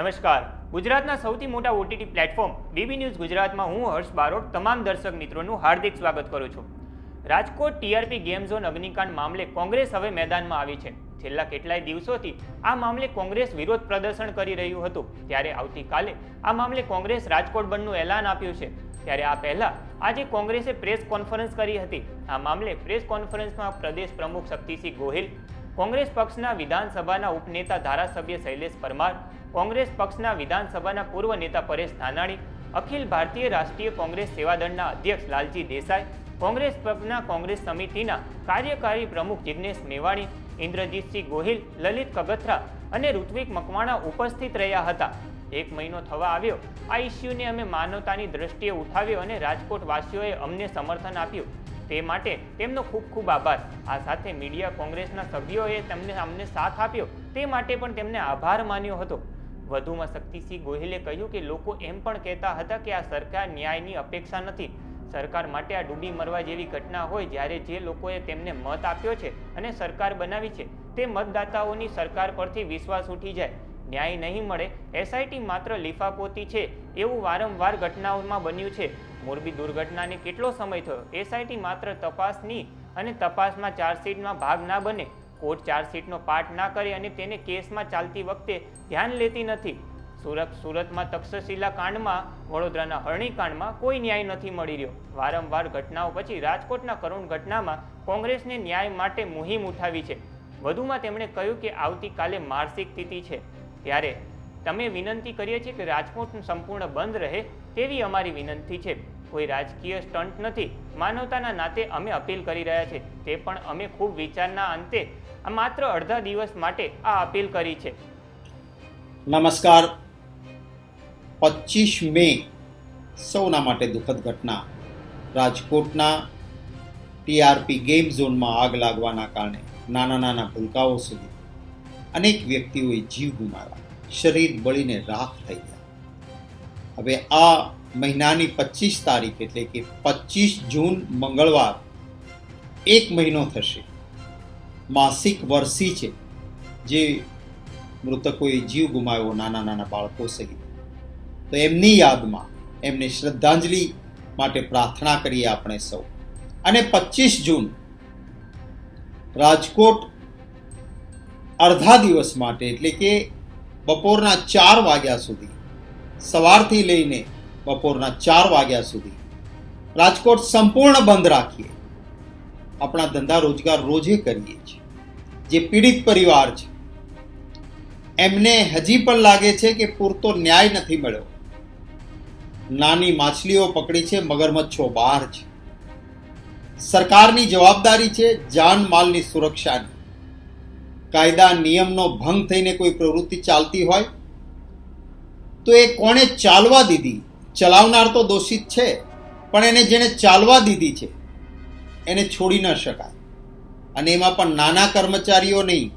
નમસ્કાર. ગુજરાતના સૌથી મોટા ઓટીટી પ્લેટફોર્મ બીબી ન્યૂઝ ગુજરાતમાં હું હર્ષ બારોટ તમામ દર્શક મિત્રોનું હાર્દિક સ્વાગત કરું છું. રાજકોટ ટીઆરપી ગેમ ઝોન અગ્નિકાંડ મામલે કોંગ્રેસ હવે મેદાનમાં આવી છે. છેલ્લા કેટલાય દિવસોથી આ મામલે કોંગ્રેસ વિરોધ પ્રદર્શન કરી રહ્યું હતું. ત્યારે આવતીકાલે આ મામલે કોંગ્રેસ રાજકોટ બંધનું એલાન આપ્યું છે. ત્યારે આ પહેલા આજે કોંગ્રેસે પ્રેસ કોન્ફરન્સ કરી હતી. આ મામલે પ્રેસ કોન્ફરન્સમાં પ્રદેશ પ્રમુખ શક્તિસિંહ ગોહિલ, કોંગ્રેસ પક્ષના વિધાનસભાના ઉપનેતા ધારાસભ્ય શૈલેષ પરમાર કોંગ્રેસ પક્ષના વિધાનસભાના પૂર્વ નેતા પરેશ ધાનાણી, અખિલ ભારતીય રાષ્ટ્રીય કોંગ્રેસ સેવાદળના અધ્યક્ષ લાલજી દેસાઈ, કોંગ્રેસ પક્ષના કોંગ્રેસ સમિતિના કાર્યકારી પ્રમુખ જિગ્નેશ મેવાણી, ઇન્દ્રજીતસિંહ ગોહિલ, લલિત કગથરા અને ઋત્વિક મકવાણા ઉપસ્થિત રહ્યા હતા. એક મહિનો થવા આવ્યો. આ ઇસ્યુને અમે માનવતાની દ્રષ્ટિએ ઉઠાવ્યો અને રાજકોટવાસીઓએ અમને સમર્થન આપ્યું. તે માટે તેમનો ખૂબ ખૂબ આભાર. આ સાથે મીડિયા કોંગ્રેસના સભ્યોએ તેમને અમને સાથ આપ્યો. તે માટે પણ તેમને આભાર માન્યો હતો. વધુમાં શક્તિસિંહ ગોહિલે કહ્યું કે લોકો એમ પણ કહેતા હતા કે આ સરકાર ન્યાયની અપેક્ષા નથી. સરકાર માટે આ ડૂબી મરવા જેવી ઘટના હોય જ્યારે જે લોકોએ તેમને મત આપ્યો છે અને સરકાર બનાવી છે, તે મતદાતાઓની સરકાર પરથી વિશ્વાસ ઉઠી જાય. ન્યાય નહીં મળે, એસઆઈટી માત્ર લીફાપોતી છે એવું વારંવાર ઘટનાઓમાં બન્યું છે. મોરબી દુર્ઘટનાને કેટલો સમય થયો? એસઆઈટી માત્ર તપાસની અને તપાસમાં ચાર્જશીટમાં ભાગ ના બને. કોર્ટ ચાર્જશીટનો પાઠ ના કરે અને તેને કેસમાં ચાલતી વખતે ધ્યાન લેતી નથી. સુરત, સુરતમાં તક્ષશિલા કાંડમાં, વડોદરાના હરણી કાંડમાં કોઈ ન્યાય નથી મળી રહ્યો. વારંવાર ઘટનાઓ પછી રાજકોટના કરુણ ઘટનામાં કોંગ્રેસને ન્યાય માટે મુહિમ ઉઠાવી છે. વધુમાં તેમણે કહ્યું કે આવતીકાલે માર્સિક તિથિ છે. ત્યારે તમે વિનંતી કરીએ છીએ કે રાજકોટ સંપૂર્ણ બંધ રહે તેવી અમારી વિનંતી છે. કોઈ રાજકીય સ્ટન્ટ નથી. માનવતાના નાતે અમે અપીલ કરી રહ્યા છે. તે પણ અમે ખૂબ વિચારના અંતે આ માત્ર અડધા દિવસ માટે આ અપીલ કરી છે. નમસ્કાર. પચીસ મે સૌના માટે દુઃખદ ઘટના. રાજકોટના ટીઆરપી ગેમ ઝોનમાં આગ લાગવાના કારણે નાના નાના ભૂલકાઓ સુધી અનેક વ્યક્તિઓએ જીવ ગુમાવ્યા. શરીર બળીને રાખ થઈ ગયા. હવે આ મહિનાની પચીસ તારીખ, એટલે કે પચીસ જૂન મંગળવાર, એક મહિનો થશે. માસિક વર્ષી છે, જે મૃતકોએ જીવ ગુમાવ્યો નાના નાના બાળકો સહિત. તો એમની યાદમાં એમને શ્રદ્ધાંજલિ માટે પ્રાર્થના કરીએ આપણે સૌ. અને પચીસ જૂન રાજકોટ અડધા દિવસ માટે, એટલે કે બપોરના ચાર વાગ્યા સુધી, સવારથી લઈને બપોરના ચાર વાગ્યા સુધી. રાજકોટ સંપૂર્ણ બંધ રાખીએ. આપણા ધંધા રોજગાર રોજે કરીએ છીએ. જે પીડિત પરિવાર છે, એમને હજી પણ લાગે છે કે પૂરતો ન્યાય નથી મળ્યો. નાની માછલીઓ પકડી છે, મગરમચ્છો બહાર છે. સરકારની જવાબદારી છે જાન માલની સુરક્ષાની. કાયદા નિયમનો ભંગ થઈને કોઈ પ્રવૃત્તિ ચાલતી હોય, તો એ કોણે ચાલવા દીધી? ચલાવનાર તો દોષિત છે, પણ એને જેણે ચાલવા દીધી છે, એને છોડી ન શકાય. અને એમાં પણ નાના કર્મચારીઓ નહીં,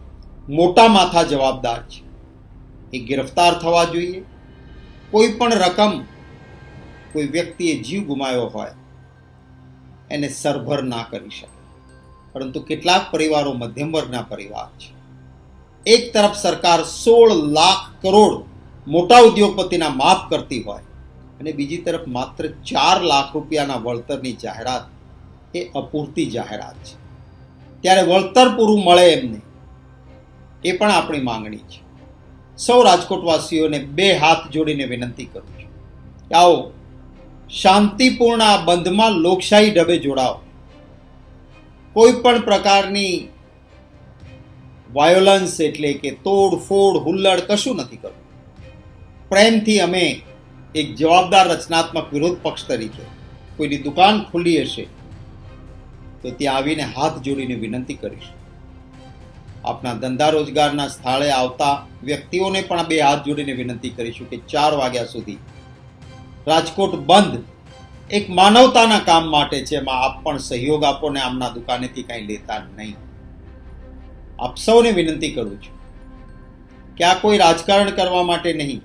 મોટા માથા જવાબદાર છે. એ ગિરફ્તાર થવા જોઈએ. કોઈ પણ રકમ કોઈ વ્યક્તિએ જીવ ગુમાવ્યો હોય, એને સરભર ના કરી શકે. પરંતુ કેટલાક પરિવારો મધ્યમ વર્ગના પરિવાર છે. એક તરફ સરકાર સોળ લાખ કરોડ મોટા ઉદ્યોગપતિના માફ કરતી હોય અને બીજી તરફ માત્ર ચાર લાખ રૂપિયાના વળતરની જાહેરાત એ અપૂરતી જાહેરાત છે. ત્યારે વળતર પૂરું મળે એમને એ પણ આપણી માંગણી છે. સૌ રાજકોટવાસીઓને બે હાથ જોડીને વિનંતી કરું છું આવો શાંતિપૂર્ણ આ બંધમાં લોકશાહી ઢબે જોડાઓ. કોઈ પણ પ્રકારની વાયોલન્સ એટલે કે તોડફોડ, હુલ્લડ કશું નથી કરવું. પ્રેમથી અમે એક જવાબદાર રચનાત્મક વિરોધ પક્ષ તરીકે કોઈની દુકાન ખુલ્લી હશે, તો ત્યાં આવીને હાથ જોડીને વિનંતી કરીશું. આપણા ધંધા રોજગારના સ્થળે આવતા વ્યક્તિઓને પણ બે હાથ જોડીને વિનંતી કરીશું કે ચાર વાગ્યા સુધી રાજકોટ બંધ એક માનવતાના કામ માટે છે, એમાં આપ પણ સહયોગ આપો ને આમના દુકાનેથી કાંઈ લેતા નહીં. આપ સૌને વિનંતી કરું છું કે આ કોઈ રાજકારણ કરવા માટે નહીં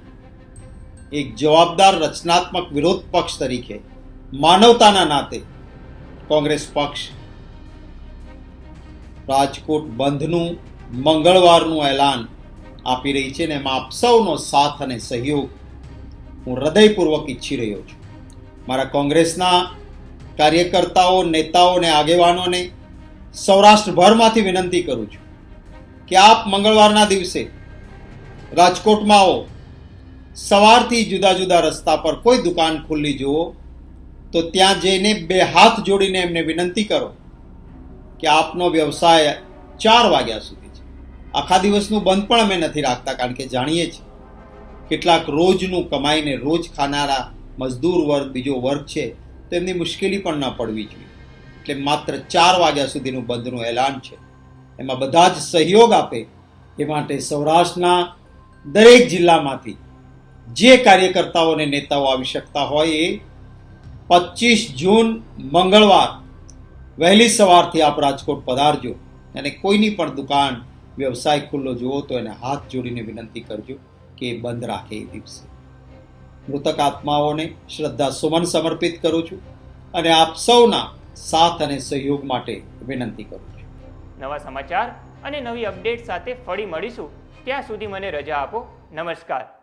એક જવાબદાર રચનાત્મક વિરોધ પક્ષ તરીકે માનવતાના નાતે કોંગ્રેસ પક્ષ રાજકોટ બંધનું મંગળવારનું એલાન આપી રહી છે ને એમાં આપ સૌનો સાથ અને સહયોગ હું હૃદયપૂર્વક ઈચ્છી રહ્યો છું. મારા કોંગ્રેસના કાર્યકર્તાઓ, નેતાઓ અને આગેવાનોને સૌરાષ્ટ્રભરમાંથી વિનંતી કરું છું કે આપ મંગળવારના દિવસે રાજકોટમાં આવો સવારથી જુદા જુદા રસ્તા પર કોઈ દુકાન ખુલ્લી જુઓ, તો ત્યાં જઈને બે હાથ જોડીને એમને વિનંતી કરો કે આપનો વ્યવસાય ચાર વાગ્યા સુધી છે. આખા દિવસનું બંધ પણ અમે નથી રાખતા, કારણ કે જાણીએ છીએ કેટલાક રોજનું કમાઈને રોજ ખાનારા મજદૂર વર્ગ, બીજો વર્ગ છે, તો એમની મુશ્કેલી પણ ન પડવી જોઈએ. એટલે માત્ર ચાર વાગ્યા સુધીનું બંધનું એલાન છે. એમાં બધા જ સહયોગ આપે એ માટે સૌરાષ્ટ્રના દરેક જિલ્લામાંથી જે કાર્યકર્તાઓ અને નેતાઓ આવી શકતા હોય એ પચીસ જૂન મંગળવાર વહેલી સવારથી આપ રાજકોટ પધારજો અને કોઈની પણ દુકાન, વ્યવસાય ખુલ્લો જુઓ તો એને હાથ જોડીને વિનંતી કરજો કે બંધ રાખે એ દિવસે. મૃતક આત્માઓને શ્રદ્ધા સુમન સમર્પિત કરું છું અને આપ સૌના સાથ અને સહયોગ માટે વિનંતી કરું છું. નવા સમાચાર અને નવી અપડેટ સાથે ફરી મળીશું. ત્યાં સુધી મને રજા આપો. નમસ્કાર.